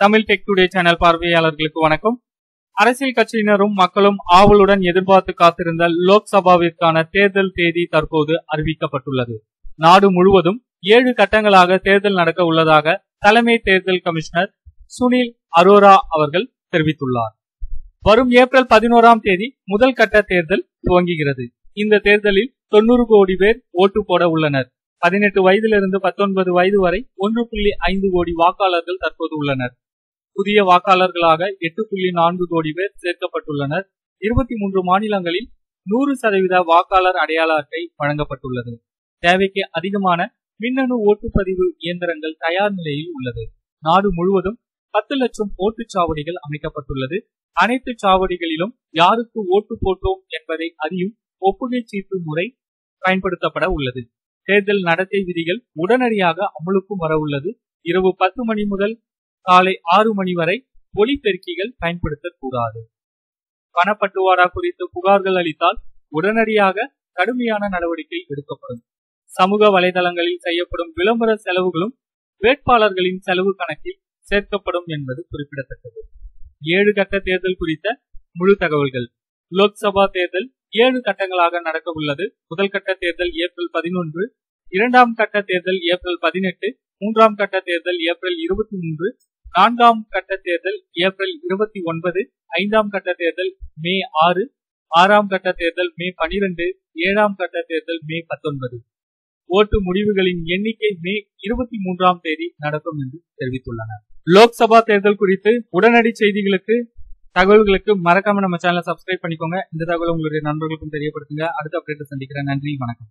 Tamil tech today channel பார்வையாளர்களுக்கு வணக்கம். அரசியல் கட்சியினரும் மக்களும் ஆவலுடன் எதிர்பார்த்து காத்திருந்த லோக்சபாவிற்கான தேர்தல் தேதி தற்போது அறிவிக்கப்பட்டுள்ளது. நாடு முழுவதும் ஏழு கட்டங்களாக தேர்தல் நடக்க உள்ளதாக தலைமை தேர்தல் கமிஷனர் சுனில் அரோரா அவர்கள் தெரிவித்துள்ளார். வரும் ஏப்ரல் பதினோராம் தேதி முதல் கட்ட தேர்தல் துவங்குகிறது. இந்த தேர்தலில் தொண்ணூறு கோடி பேர் ஓட்டு போட உள்ளனர். பதினெட்டு வயதிலிருந்து பத்தொன்பது வயது வரை ஒன்று புள்ளி ஐந்து கோடி வாக்காளர்கள் தற்போது உள்ளனர். புதிய வாக்காளர்களாக எட்டு புள்ளி நான்கு கோடி பேர் சேர்க்கப்பட்டுள்ளனர். இருபத்தி மூன்று மாநிலங்களில் நூறு சதவீத வாக்காளர் அடையாள அட்டை வழங்கப்பட்டுள்ளது. தேவைக்கு அதிகமான மின்னணு ஓட்டுப்பதிவு இயந்திரங்கள் தயார் நிலையில் உள்ளது. நாடு முழுவதும் பத்து லட்சம் ஓட்டுச்சாவடிகள் அமைக்கப்பட்டுள்ளது. அனைத்து சாவடிகளிலும் யாருக்கு ஓட்டு போட்டோம் என்பதை அறியும் ஒப்புகை சீட்டு முறை பயன்படுத்தப்பட உள்ளது. தேர்தல் நடத்தை விதிகள் உடனடியாக அமலுக்கும் வர உள்ளது. இரவு பத்து மணி முதல் காலை ஆறு மணி வரை ஒலிபெருக்கிகள் பயன்படுத்தக்கூடாது. பணப்பட்டுவாடா குறித்து புகார்கள் அளித்தால் உடனடியாக கடுமையான நடவடிக்கை எடுக்கப்படும். சமூக வலைதளங்களில் செய்யப்படும் விளம்பர செலவுகளும் வேட்பாளர்களின் செலவு கணக்கில் சேர்க்கப்படும் என்பது குறிப்பிடத்தக்கது. ஏழு கட்ட தேர்தல் குறித்த முழு தகவல்கள். லோக்சபா தேர்தல் ஏழு கட்டங்களாக நடக்க உள்ளது முதல் கட்ட தேர்தல் ஏப்ரல் பதினொன்று இரண்டாம் கட்ட தேர்தல் ஏப்ரல் பதினெட்டு மூன்றாம் கட்ட தேர்தல் ஏப்ரல் இருபத்தி மூன்று நான்காம் கட்ட தேர்தல் ஏப்ரல் இருபத்தி ஒன்பது ஐந்தாம் கட்ட தேர்தல் மே ஆறு ஆறாம் கட்ட தேர்தல் மே பனிரெண்டு ஏழாம் கட்ட தேர்தல் மே பத்தொன்பது. ஓட்டு முடிவுகளின் எண்ணிக்கை மே இருபத்தி மூன்றாம் தேதி நடக்கும் என்று தெரிவித்துள்ளனர். லோக்சபா தேர்தல் குறித்து உடனடி செய்திகளுக்கு தகவல்களுக்கு மறக்காம நம்ம சேனலை சப்ஸ்கிரைப் பண்ணிக்கோங்க. இந்த தகவல் உங்களுடைய நண்பர்களுக்கும் தெரியப்படுத்துங்க. அடுத்த அப்டேட் சந்திக்கிறேன். நன்றி வணக்கம்.